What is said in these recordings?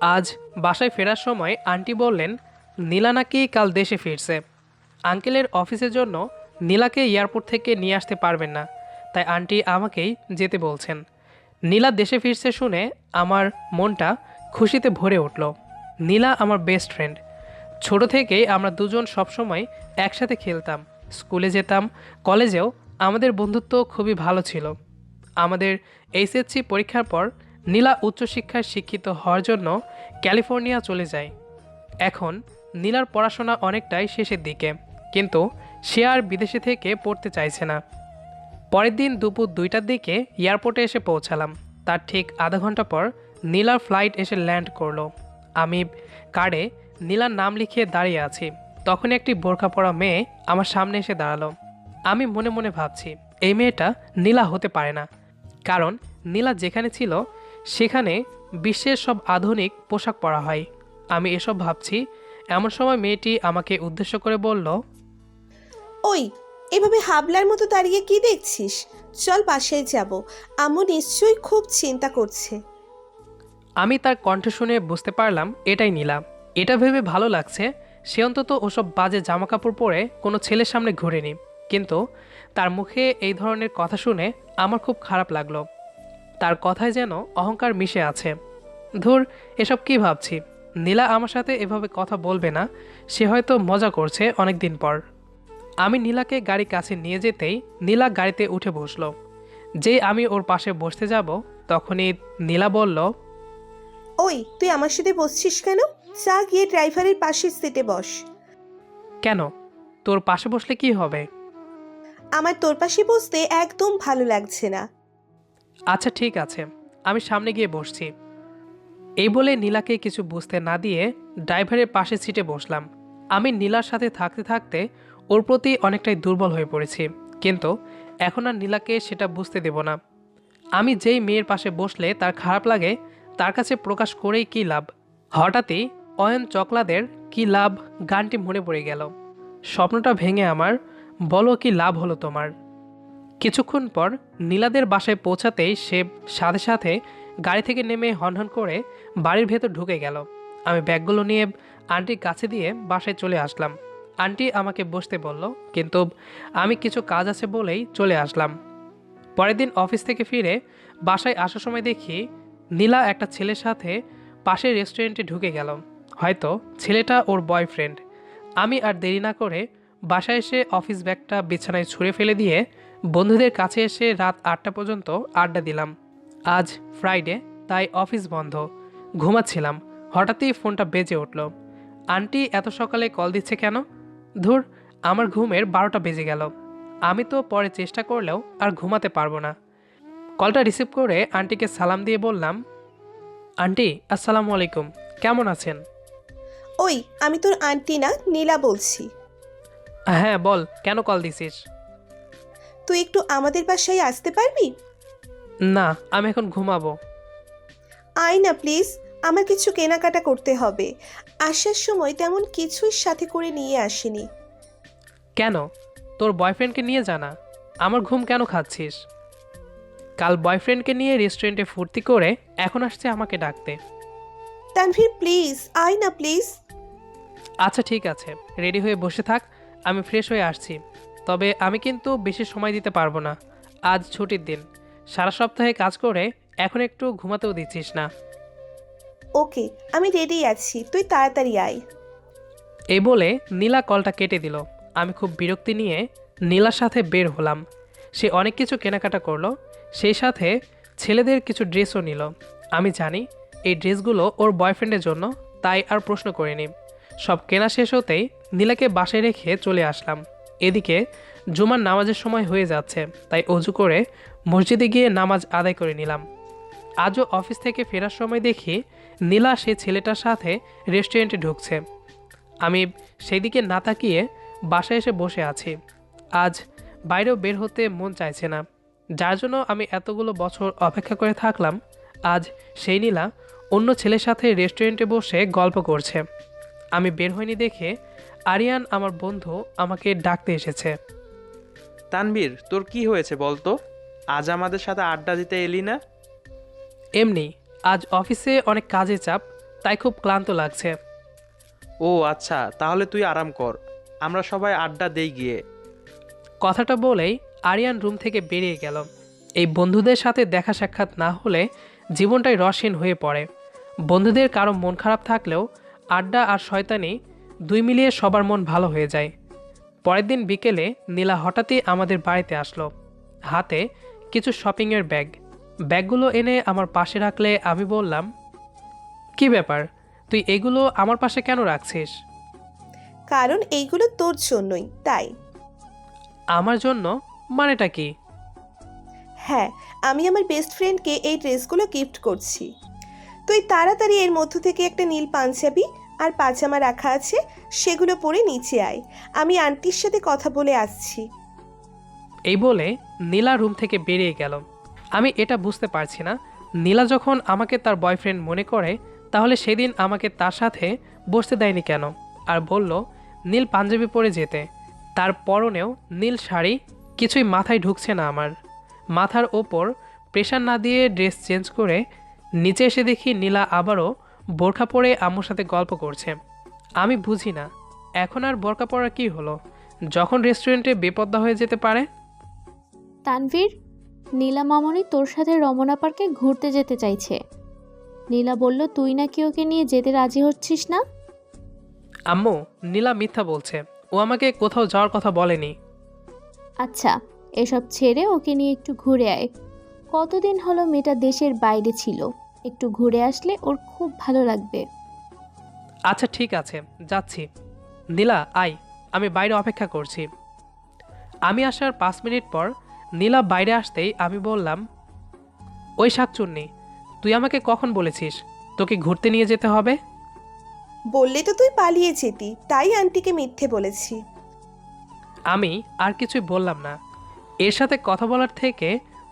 আজ বাসায় ফেরার সময় আন্টি বললেন, নীলা নাকি কাল দেশে ফিরছে। আঙ্কেলের অফিসের জন্য নীলাকে এয়ারপোর্ট থেকে নিয়ে আসতে পারবেন না, তাই আন্টি আমাকেই যেতে বলছেন। নীলা দেশে ফিরছে শুনে আমার মনটা খুশিতে ভরে উঠল। নীলা আমার বেস্ট ফ্রেন্ড ছোট থেকেই আমরা দুজন সবসময় একসাথে খেলতাম, স্কুলে যেতাম, কলেজেও আমাদের বন্ধুত্ব খুবই ভালো ছিল। আমাদের এইচএসসি পরীক্ষার পর নীলা উচ্চশিক্ষায় শিক্ষিত হওয়ার জন্য ক্যালিফোর্নিয়া চলে যায়। এখন নীলার পড়াশোনা অনেকটাই শেষের দিকে, কিন্তু সে আর বিদেশে থেকে পড়তে চাইছে না। পরের দিন দুপুর দুইটার দিকে এয়ারপোর্টে এসে পৌঁছালাম। তার ঠিক আধা ঘণ্টা পর নীলার ফ্লাইট এসে ল্যান্ড করল। আমি কার্ডে নীলার নাম লিখিয়ে দাঁড়িয়ে আছি। তখন একটি বোরখা পরা মেয়ে আমার সামনে এসে দাঁড়াল। আমি মনে মনে ভাবছি, এই মেয়েটা নীলা হতে পারে না। কারণ নীলা যেখানে ছিল সেখানে বিশ্বের সব আধুনিক পোশাক পরা হয়। আমি এসব ভাবছি। এমন সময় মেয়েটি আমাকে উদ্দেশ্য করে বলল ওই এভাবে হাবলার মতো দাঁড়িয়ে কি দেখছিস? চল বাসায় যাব। আম্মু নিশ্চয়ই খুব চিন্তা করছে। আমি তার কণ্ঠ শুনে বুঝতে পারলাম এটাই নিলাম। এটা ভেবে ভালো লাগছে সে অন্তত ওসব বাজে জামাকাপড় পরে কোনো ছেলের সামনে ঘুরেনি। কিন্তু তার মুখে এই ধরনের কথা শুনে আমার খুব খারাপ লাগল। তার কথায় যেন অহংকার মিশে আছে। ধুর এসব কি ভাবছি? নীলা আমার সাথে এভাবে কথা বলবে না সে হয়তো মজা করছে অনেক দিন পর। আমি নীলাকে গাড়ি কাছে নিয়ে যেতেই নীলা গাড়িতে উঠে বসল। যে আমি ওর পাশে বসতে যাব তখনই নীলা বলল ওই তুই আমার সাথে বসছিস কেন? যা গিয়ে ড্রাইভারের পাশের সিটে বস। কেন? তোর পাশে বসলে কি হবে? আমার তোর পাশে বসতে একদম ভালো লাগছে না। আচ্ছা ঠিক আছে। আমি সামনে গিয়ে বসছি। এই বলে নীলাকে কিছু বুঝতে না দিয়ে ড্রাইভারের পাশে সিটে বসলাম। আমি নীলার সাথে থাকতে থাকতে ওর প্রতি অনেকটাই দুর্বল হয়ে পড়েছি। কিন্তু এখন আর নীলাকে সেটা বুঝতে দেব না। আমি যেই মেয়ের পাশে বসলে তার খারাপ লাগে, তার কাছে প্রকাশ করেই কী লাভ? হঠাৎই অয়ন চকলাদের কি লাভ, গানটি মনে পড়ে গেল। স্বপ্নটা ভেঙে আমার, বলো কি লাভ হলো তোমার? কিছুক্ষণ পর নীলাদের বাসায় পৌঁছাতেই সে সাথে সাথে গাড়ি থেকে নেমে হনহন করে বাড়ির ভেতর ঢুকে গেল। আমি ব্যাগগুলো নিয়ে আন্টির কাছে দিয়ে বাসায় চলে আসলাম। আন্টি আমাকে বসতে বলল, কিন্তু আমি কিছু কাজ আছে বলেই চলে আসলাম। পরের দিন অফিস থেকে ফিরে বাসায় আসার সময় দেখি নীলা একটা ছেলের সাথে পাশের রেস্টুরেন্টে ঢুকে গেল। হয়তো ছেলেটা ওর বয়ফ্রেন্ড। আমি আর দেরি না করে বাসায় এসে অফিস ব্যাগটা বিছানায় ছুঁড়ে ফেলে দিয়ে বন্ধুদের কাছে এসে রাত আটটা পর্যন্ত আড্ডা দিলাম। আজ ফ্রাইডে তাই অফিস বন্ধ। ঘুমাচ্ছিলাম। হঠাৎই ফোনটা বেজে উঠল। আন্টি এত সকালে কল দিচ্ছে কেন? ধুর আমার ঘুমের বারোটা বেজে গেল। আমি তো পরে চেষ্টা করলেও আর ঘুমাতে পারব না। কলটা রিসিভ করে আন্টিকে সালাম দিয়ে বললাম আন্টি আসসালামু আলাইকুম। কেমন আছেন? ওই আমি তোর আন্টি না নীলা বলছি। হ্যাঁ বল কেন কল দিছিস? তুই একটু আমাদের বাসায় আসতে পারবি? না আমি এখন ঘুমাবো। আয় না প্লিজ আমার কিছু কেনাকাটা করতে হবে। আসার সময় তেমন কিছুই সাথে করে নিয়ে আসিনি। কেন? তোর বয়ফ্রেন্ডকে নিয়ে জানা। আমার ঘুম কেন খাচ্ছিস? কাল বয়ফ্রেন্ডকে নিয়ে রেস্টুরেন্টে ফুর্তি করে এখন আসছে আমাকে ডাকতে। তানভীর প্লিজ আয় না প্লিজ। আচ্ছা ঠিক আছে। রেডি হয়ে বসে থাক আমি ফ্রেশ হয়ে আসছি। তবে আমি কিন্তু বেশি সময় দিতে পারব না। আজ ছুটির দিন। সারা সপ্তাহে কাজ করে এখন একটু ঘুমাতেও দিচ্ছিস না। ওকে আমি রেডি আছি। তুই তাড়াতাড়ি আয়। এই বলে নীলা কলটা কেটে দিল। আমি খুব বিরক্তি নিয়ে নীলার সাথে বের হলাম। সে অনেক কিছু কেনাকাটা করল। সেই সাথে ছেলেদের কিছু ড্রেসও নিল। আমি জানি এই ড্রেসগুলো ওর বয়ফ্রেন্ডের জন্য তাই আর প্রশ্ন করিনি। সব কেনা শেষ হতেই নীলাকে বাসায় রেখে চলে আসলাম। এদিকে জুমার নামাজের সময় হয়ে যাচ্ছে, তাই অজু করে মসজিদে গিয়ে নামাজ আদায় করে নিলাম। আজও অফিস থেকে ফেরার সময় দেখি নীলা সে ছেলেটার সাথে রেস্টুরেন্টে ঢুকছে। আমি সেই দিকে না তাকিয়ে বাসায় এসে বসে আছি। আজ বাইরেও বের হতে মন চাইছে না। যার জন্য আমি এতগুলো বছর অপেক্ষা করে থাকলাম, আজ সেই নীলা অন্য ছেলের সাথে রেস্টুরেন্টে বসে গল্প করছে। আমি বের হইনি দেখে আরিয়ান আমার বন্ধু আমাকে ডাকতে এসেছে। তানবীর তোর কি হয়েছে বলতো? আজ আমাদের সাথে আড্ডা দিতে এলি না? এমনি আজ অফিসে অনেক কাজের চাপ তাই খুব ক্লান্ত লাগছে। ও আচ্ছা তাহলে তুই আরাম কর। আমরা সবাই আড্ডা দেই গিয়ে। কথাটা বলেই আরিয়ান রুম থেকে বেরিয়ে গেল। এই বন্ধুদের সাথে দেখা সাক্ষাৎ না হলে জীবনটাই রসহীন হয়ে পড়ে। বন্ধুদের কারও মন খারাপ থাকলেও আড্ডা আর শয়তানি দুই মিলিয়ে সবার মন ভালো হয়ে যায়। পরের দিন বিকেলে নীলা হঠাৎই আমাদের বাড়িতে আসলো। হাতে কিছু শপিংয়ের ব্যাগ। ব্যাগগুলো এনে আমার পাশে রাখলে আমি বললাম কি ব্যাপার? তুই এগুলো আমার পাশে কেন রাখছিস? কারণ এইগুলো তোর জন্যই তাই। আমার জন্য? মানেটা কি? হ্যাঁ আমি আমার বেস্ট ফ্রেন্ডকে এই ড্রেসগুলো গিফট করছি। তুই তাড়াতাড়ি এর মধ্য থেকে একটা নীল পাঞ্জাবি আর পাজামা রাখা আছে, সেগুলো পরে নিচে আয়। আমি আন্টির সাথে কথা বলে আসছি। এই বলে নীলা রুম থেকে বেরিয়ে গেল। আমি এটা বুঝতে পারছি না। নীলা যখন আমাকে তার বয়ফ্রেন্ড মনে করে, তাহলে সেদিন আমাকে তার সাথে বসতে দেয়নি কেন? আর বলল, নীল পাঞ্জাবি পরে যেতে। তার পরনেও নীল শাড়ি কিছুই মাথায় ঢুকছে না আমার। মাথার ওপর প্রেশার না দিয়ে ড্রেস চেঞ্জ করে, নিচে এসে দেখি নীলা আবারও বোরখা পরে আম্মুর সাথে গল্প করছে। আমি বুঝি না এখন আর বোরখা পরা কী হলো? যখন রেস্টুরেন্টে বেপদ্দা হয়ে যেতে পারে? তানভীর নীলা মামনি তোর সাথে রমনা পার্কে ঘুরতে যেতে চাইছে। নীলা বলল তুই নাকি ওকে নিয়ে যেতে রাজি হচ্ছিস না? আম্মু নীলা মিথ্যা বলছে। ও আমাকে কোথাও যাওয়ার কথা বলেনি। আচ্ছা এসব ছেড়ে ওকে নিয়ে একটু ঘুরে আয়। কতদিন হলো মেয়েটা দেশের বাইরে ছিল? একটু ঘুরে আসলে ওর খুব ভালো লাগবে। আচ্ছা ঠিক আছে যাচ্ছি। নীলা আই আমি বাইরে অপেক্ষা করছি। আমি আসার পাঁচ মিনিট পর নীলা বাইরে আসতেই আমি বললাম ওই শাকচুন্নি তুই আমাকে কখন বলেছিস? তোকে ঘুরতে নিয়ে যেতে হবে? বললে তো তুই পালিয়ে যেতি তাই আন্টিকে মিথ্যে বলেছি। আমি আর কিছুই বললাম না। এর সাথে কথা বলার থেকে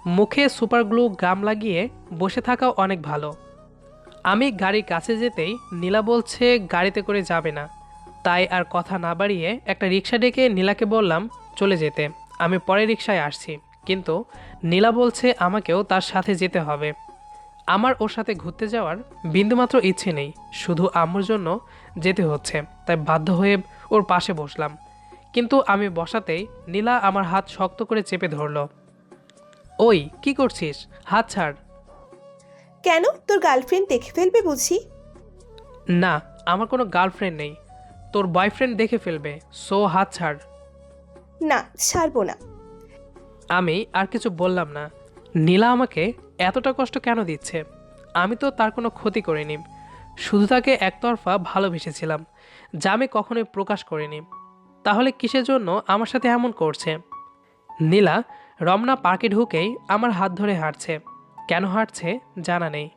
মুখে সুপার গ্লু গাম লাগিয়ে বসে থাকাও অনেক ভালো। আমি গাড়ির কাছে যেতেই নীলা বলছে, গাড়িতে করে যাবে না। তাই আর কথা না বাড়িয়ে একটা রিক্সা ডেকে নীলাকে বললাম, চলে যেতে। আমি পরে রিক্সায় আসছি, কিন্তু নীলা বলছে, আমাকেও তার সাথে যেতে হবে। আমার ওর সাথে ঘুরতে যাওয়ার বিন্দুমাত্র ইচ্ছে নেই, শুধু আমার জন্য যেতে হচ্ছে, তাই বাধ্য হয়ে ওর পাশে বসলাম। কিন্তু আমি বসাতেই নীলা আমার হাত শক্ত করে চেপে ধরল। ওই কি করছিস? হাত ছাড়। কেন? তোর গার্লফ্রেন্ড দেখে ফেলবে বুঝি? না আমার কোনো গার্লফ্রেন্ড নেই। তোর বয়ফ্রেন্ড দেখে ফেলবে সো হাত ছাড়। না ছাড়বো না। আমি আর কিছু বললাম না। নীলা আমাকে এতটা কষ্ট কেন দিচ্ছে? আমি তো তার কোনো ক্ষতি করিনি। শুধু তাকে একতরফা ভালোবেসেছিলাম যা আমি কখনোই প্রকাশ করিনি। তাহলে কিসের জন্য আমার সাথে এমন করছে? নীলা রমনা পার্কে ঢুকেই আমার হাত ধরে হাঁটছে। কেন হাঁটছে জানা নেই।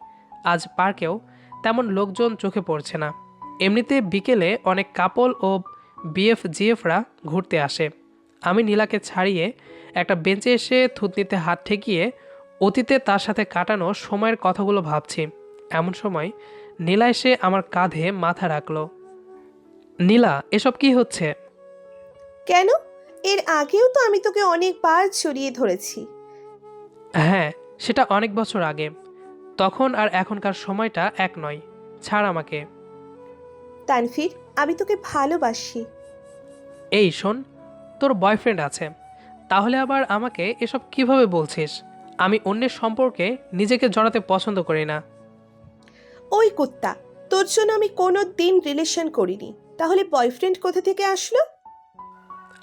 আজ পার্কেও তেমন লোকজন চোখে পড়ছে না। এমনিতে বিকেলে অনেক কাপল ও বিএফ জিএফরা ঘুরতে আসে। আমি নীলাকে ছাড়িয়ে একটা বেঞ্চে এসে থুতনিতে হাত ঠেকিয়ে অতীতে তার সাথে কাটানো সময়ের কথাগুলো ভাবছি। এমন সময় নীলা এসে আমার কাঁধে মাথা রাখল। নীলা, এসব কি হচ্ছে? কেন? এর আগেও তো আমি তোকে অনেকবার জড়িয়ে ধরেছি। হ্যাঁ সেটা অনেক বছর আগে। তখন আর এখনকার সময়টা এক নয়। ছাড় আমাকে। তানফির আমি তোকে ভালোবাসি। এই শোন তোর বয়ফ্রেন্ড আছে। তাহলে আবার আমাকে এসব কীভাবে বলছিস? আমি অন্যের সম্পর্কে নিজেকে জড়াতে পছন্দ করি না। ওই কুত্তা তোর জন্য আমি কোনো দিন রিলেশন করিনি। তাহলে বয়ফ্রেন্ড কোথা থেকে আসলো?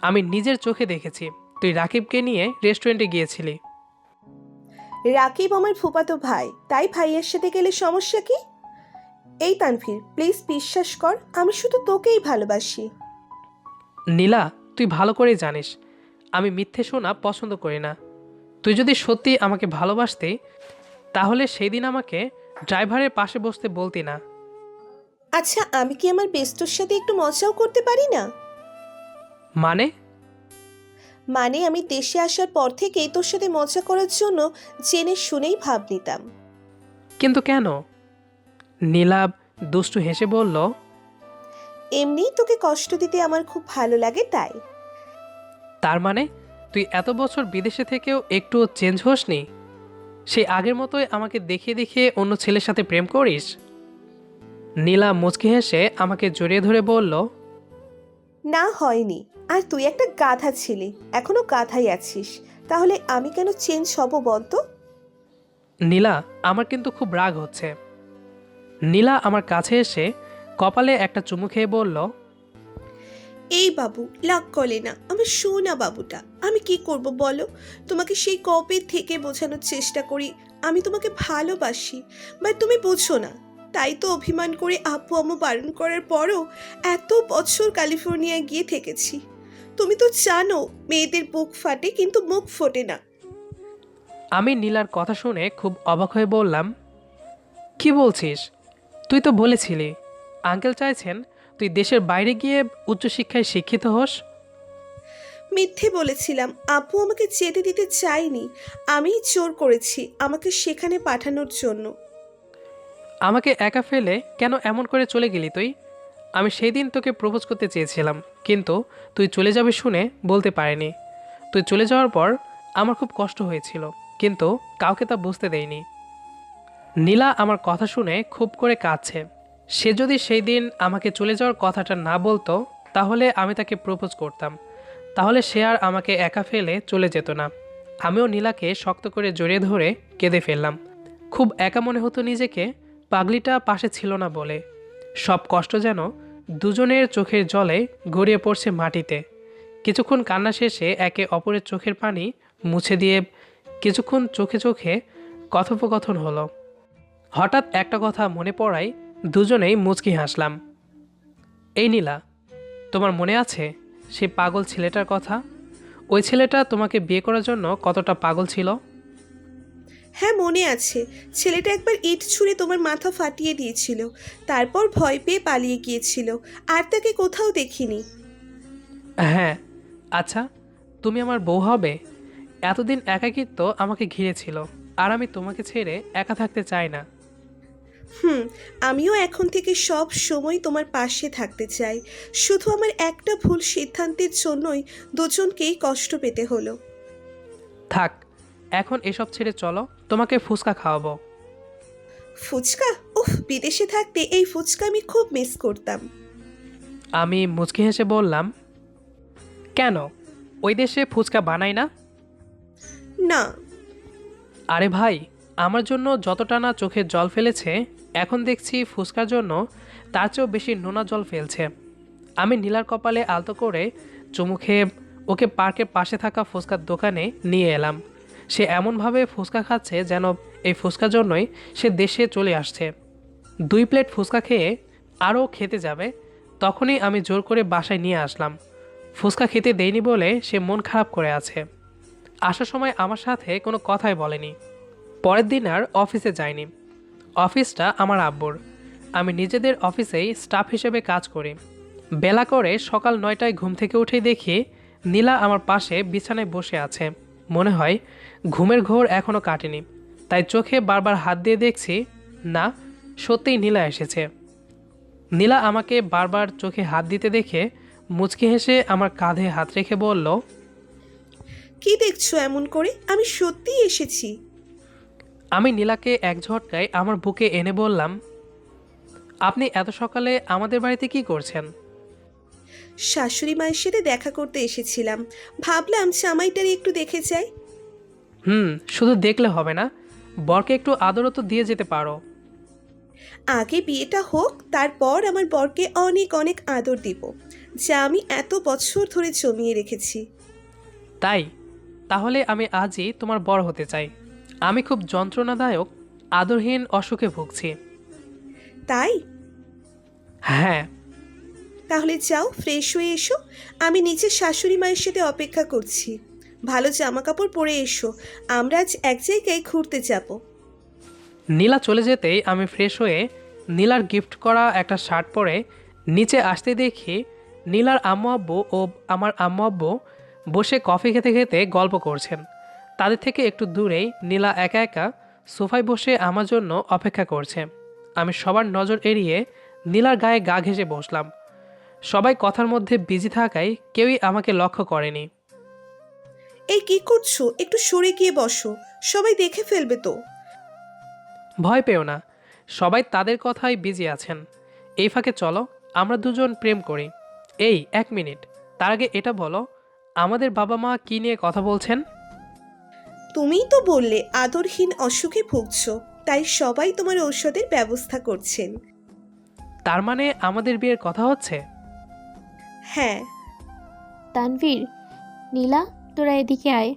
আমি নিজের চোখে দেখেছি। তুই রাকিবকে নিয়ে রেস্টুরেন্টে গিয়েছিলি। রাকিব আমার ফুপাতো ভাই। তাই ভাইয়ের সাথে গেলে সমস্যা কি? এই তানভীর প্লিজ বিশ্বাস কর আমি শুধু তোকেই ভালোবাসি। নীলা তুই ভালো করেই জানিস আমি মিথ্যে শোনা পছন্দ করি না। তুই যদি সত্যি আমাকে ভালোবাসতে তাহলে সেই দিন আমাকে ড্রাইভারের পাশে বসতে বলতি না। আচ্ছা আমি কি আমার বেস্তর সাথে একটু মজাও করতে পারি না? মানে? মানে আমি দেশে আসার পর থেকেই তোর সাথে মজা করার জন্য জেনে শুনেই ভাব নিতাম। কিন্তু কেন? নীলাব দুষ্টু হেসে বলল এমনিই তোকে কষ্ট দিতে আমার খুব ভালো লাগে তাই। তার মানে তুই এত বছর বিদেশে থেকেও একটু চেঞ্জ হোসনি? সেই আগের মতোই আমাকে দেখে দেখিয়ে অন্য ছেলের সাথে প্রেম করিস? নীলা মুচকি হেসে আমাকে জড়িয়ে ধরে বলল না হয়নি। আর তুই একটা গাধা ছিলি এখনও গাধাই আছিস। তাহলে আমি কেন চেঞ্জ হব বলতো? নীলা আমার কিন্তু খুব রাগ হচ্ছে। নীলা আমার কাছে এসে কপালে একটা চুমু খেয়ে বলল এই বাবু লাগ কলে না আমার সোনা বাবুটা আমি কি করব বলো? তোমাকে সেই কবে থেকে বোঝানোর চেষ্টা করি আমি তোমাকে ভালোবাসি বাট তুমি বোঝো না। তাই তো অভিমান করে আপু আম্মু বারণ করার পরও এত বছর ক্যালিফোর্নিয়ায় গিয়ে থেকেছি। তুমি তো জানো মেয়েদের বুক ফাটে কিন্তু মুখ ফোটে না। আমি নীলার কথা শুনে খুব অবাক হয়ে বললাম কি বলছিস? তুই তো বলেছিলি আঙ্কেল চাইছেন তুই দেশের বাইরে গিয়ে উচ্চশিক্ষায় শিক্ষিত হোস। মিথ্যে বলেছিলাম আপু আমাকে যেতে দিতে চাইনি আমিই জোর করেছি আমাকে সেখানে পাঠানোর জন্য। আমাকে একা ফেলে কেন এমন করে চলে গেলি তুই? আমি সেই দিন তোকে প্রপোজ করতে চেয়েছিলাম, কিন্তু তুই চলে যাবে শুনে বলতে পারিনি। তুই চলে যাওয়ার পর আমার খুব কষ্ট হয়েছিল, কিন্তু কাউকে তা বুঝতে দেয়নি নীলা আমার কথা শুনে খুব করে কাঁদছে। সে যদি সেই দিন আমাকে চলে যাওয়ার কথাটা না বলতো, তাহলে আমি তাকে প্রপোজ করতাম। তাহলে সে আর আমাকে একা ফেলে চলে যেত না। আমিও নীলাকে শক্ত করে জড়িয়ে ধরে কেঁদে ফেললাম। খুব একা মনে হতো নিজেকে, পাগলিটা পাশে ছিল না বলে। সব কষ্ট যেন দুজনের চোখের জলে গড়িয়ে পড়ছে মাটিতে। কিছুক্ষণ কান্না শেষে একে অপরের চোখের পানি মুছে দিয়ে কিছুক্ষণ চোখে চোখে কথোপকথন হলো। হঠাৎ একটা কথা মনে পড়ায় দুজনেই মুচকি হাসলাম। এই নীলা, তোমার মনে আছে সেই পাগল ছেলেটার কথা? ওই ছেলেটা তোমাকে বিয়ে করার জন্য কতটা পাগল ছিল? হ্যাঁ মনে আছে। ছেলেটা একবার ইট ছুঁড়ে তোমার মাথা ফাটিয়ে দিয়েছিল। তারপর ভয় পেয়ে পালিয়ে গিয়েছিল। আর তাকে কোথাও দেখিনি। হ্যাঁ আচ্ছা তুমি আমার বউ হবে? এতদিন একাকিত্ব আমাকে ঘিরেছিল আর আমি তোমাকে ছেড়ে একা থাকতে চাই না। হুম আমিও এখন থেকে সব সময় তোমার পাশে থাকতে চাই। শুধু আমার একটা ভুল সিদ্ধান্তের জন্যই দুজনকেই কষ্ট পেতে হলো। থাক এখন এসব ছেড়ে চলো। তোমাকে ফুচকা খাওয়াবো। ফুচকা? উফ বিদেশে থাকতে এই ফুচকা আমি খুব মিস করতাম। আমি মুচকি হেসে বললাম কেন? ওই দেশে ফুচকা বানাই না? না। আরে ভাই আমার জন্য যতটা না চোখে জল ফেলেছে এখন দেখছি ফুচকার জন্য তার চেয়েও বেশি নোনা জল ফেলছে। আমি নীলার কপালে আলতো করে চুমু খেয়ে ওকে পার্কের পাশে থাকা ফুচকার দোকানে নিয়ে এলাম। সে এমনভাবে ফুচকা খাচ্ছে যেন এই ফুচকার জন্যই সে দেশে চলে আসছে। দুই প্লেট ফুচকা খেয়ে আরও খেতে যাবে। তখনই আমি জোর করে বাসায় নিয়ে আসলাম। ফুচকা খেতে দেয়নি বলে সে মন খারাপ করে আছে। আসার সময় আমার সাথে কোনো কথাই বলেনি। পরের দিন আর অফিসে যাইনি অফিসটা আমার আব্বুর। আমি নিজেদের অফিসেই স্টাফ হিসেবে কাজ করি। বেলা করে সকাল নয়টায় ঘুম থেকে উঠেই দেখি নীলা আমার পাশে বিছানায় বসে আছে। মনে হয় ঘুমের ঘোর এখনও কাটেনি তাই চোখে বারবার হাত দিয়ে দেখছি না সত্যিই নীলা এসেছে। নীলা আমাকে বারবার চোখে হাত দিতে দেখে মুচকি হেসে আমার কাঁধে হাত রেখে বলল কি দেখছ এমন করে? আমি সত্যিই এসেছি। আমি নীলাকে এক ঝটকায় আমার বুকে এনে বললাম আপনি এত সকালে আমাদের বাড়িতে কি করছেন? শাশুড়ি মায়ের সাথে দেখা করতে এসেছিলাম। ভাবলাম জামাইটারি একটু দেখে যাই। হুম শুধু দেখলে হবে না। বরকে একটু আদরও তো দিয়ে যেতে পারো। আগে বিয়েটা হোক তারপর আমার বরকে অনেক অনেক আদর দিব। যা আমি এত বছর ধরে জমিয়ে রেখেছি। তাই? তাহলে আমি আজই তোমার বর হতে চাই। আমি খুব যন্ত্রণাদায়ক আদরহীন অসুখে ভুগছি। তাই? হ্যাঁ। তাহলে যাও ফ্রেশ হয়ে এসো। আমি নিচে শাশুড়ি মায়ের সাথে অপেক্ষা করছি। ভালো জামা কাপড় পরে এসো। আমরা আজ এক জায়গায় ঘুরতে যাব। নীলা চলে যেতেই আমি ফ্রেশ হয়ে নীলার গিফট করা একটা শার্ট পরে নিচে আসতে দেখি নীলার আম্মু আব্বু ও আমার আম্মু আব্বু বসে কফি খেতে খেতে গল্প করছেন। তাদের থেকে একটু দূরেই নীলা একা একা সোফায় বসে আমার জন্য অপেক্ষা করছে। আমি সবার নজর এড়িয়ে নীলার গায়ে গা ঘেঁষে বসলাম। সবাই কথার মধ্যে বিজি থাকায় কেউই আমাকে লক্ষ্য করেনি। এই কি করছ? একটু সরে গিয়ে বসো। সবাই দেখে ফেলবে তো। ভয় পেও না। সবাই তাদের কথাই বিজি আছেন। এই ফাঁকে চলো আমরা দুজন প্রেম করি। এই এক মিনিট। তার আগে এটা বলো আমাদের বাবা মা কী নিয়ে কথা বলছেন? তুমিই তো বললে আদরহীন অসুখে ভুগছ। তাই সবাই তোমার ঔষধের ব্যবস্থা করছেন। তার মানে আমাদের বিয়ের কথা হচ্ছে? হ্যাঁ। তানভীর নীলা তোরা এদিকে আয়।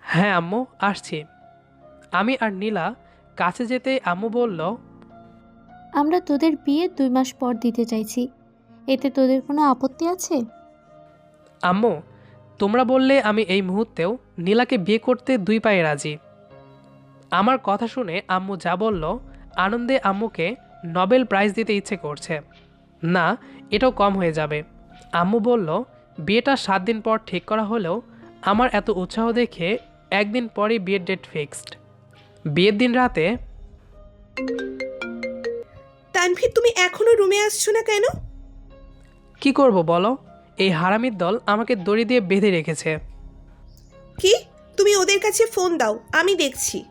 হ্যাঁ আম্মু আসছি। আমি আর নীলা কাছে যেতে আম্মু বলল আমরা তোদের বিয়ে দুই মাস পর দিতে চাইছি। এতে তোদের কোনো আপত্তি আছে? আম্মু তোমরা বললে আমি এই মুহূর্তেও নীলাকে বিয়ে করতে দুই পায়ে রাজি। আমার কথা শুনে আম্মু যা বলল আনন্দে আম্মুকে নোবেল প্রাইজ দিতে ইচ্ছে করছে। না এটাও কম হয়ে যাবে। আম্মু বলল বিয়েটা সাত দিন পর ঠিক করা হলেও আমার এত উৎসাহ দেখে একদিন পরেই বিয়ের ডেট ফিক্সড বিয়ের দিন রাতে তানভীর তুমি এখনও রুমে আসছো না কেন? কি করব বলো? এই হারামির দল আমাকে দড়ি দিয়ে বেঁধে রেখেছে। কি? তুমি ওদের কাছে ফোন দাও আমি দেখছি।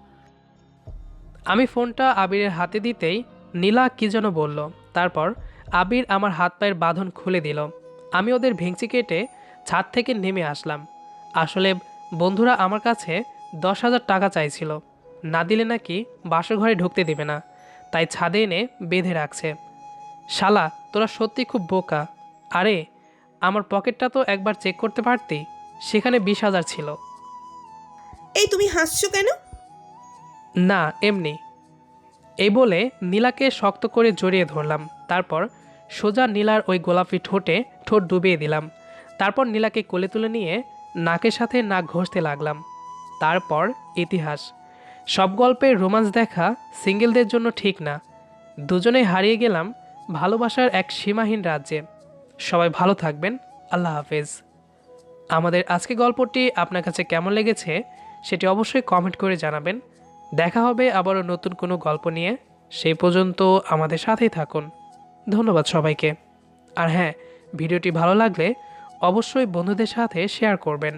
আমি ফোনটা আবিরের হাতে দিতেই নীলা কি যেন বলল। তারপর আবির আমার হাত পায়ের বাঁধন খুলে দিল। আমি ওদের ভেঙচি কেটে ছাদ থেকে নেমে আসলাম। আসলে বন্ধুরা আমার কাছে দশ হাজার টাকা চাইছিল। না দিলে নাকি বাসর ঘরে ঢুকতে দেবে না। তাই ছাদে এনে বেঁধে রাখছে। শালা তোরা সত্যি খুব বোকা। আরে আমার পকেটটা তো একবার চেক করতে পারতি সেখানে বিশ হাজার ছিল। এই তুমি হাসছো কেন? না এমনি। এই বলে নীলাকে শক্ত করে জড়িয়ে ধরলাম। তারপর সোজা নীলার ওই গোলাপি ঠোঁটে ঠোঁট ডুবিয়ে দিলাম। তারপর নীলাকে কোলে তুলে নিয়ে নাকের সাথে নাক ঘষতে লাগলাম। তারপর ইতিহাস। সব গল্পের রোমান্স দেখা সিঙ্গেলদের জন্য ঠিক না। দুজনেই হারিয়ে গেলাম ভালোবাসার এক সীমাহীন রাজ্যে। সবাই ভালো থাকবেন। আল্লাহ হাফেজ। আমাদের আজকে গল্পটি আপনার কাছে কেমন লেগেছে সেটি অবশ্যই কমেন্ট করে জানাবেন। দেখা হবে আবারও নতুন কোনো গল্প নিয়ে। সেই পর্যন্ত আমাদের সাথেই থাকুন। ধন্যবাদ সবাইকে। আর হ্যাঁ ভিডিওটি ভালো লাগলে অবশ্যই বন্ধুদের সাথে শেয়ার করবেন।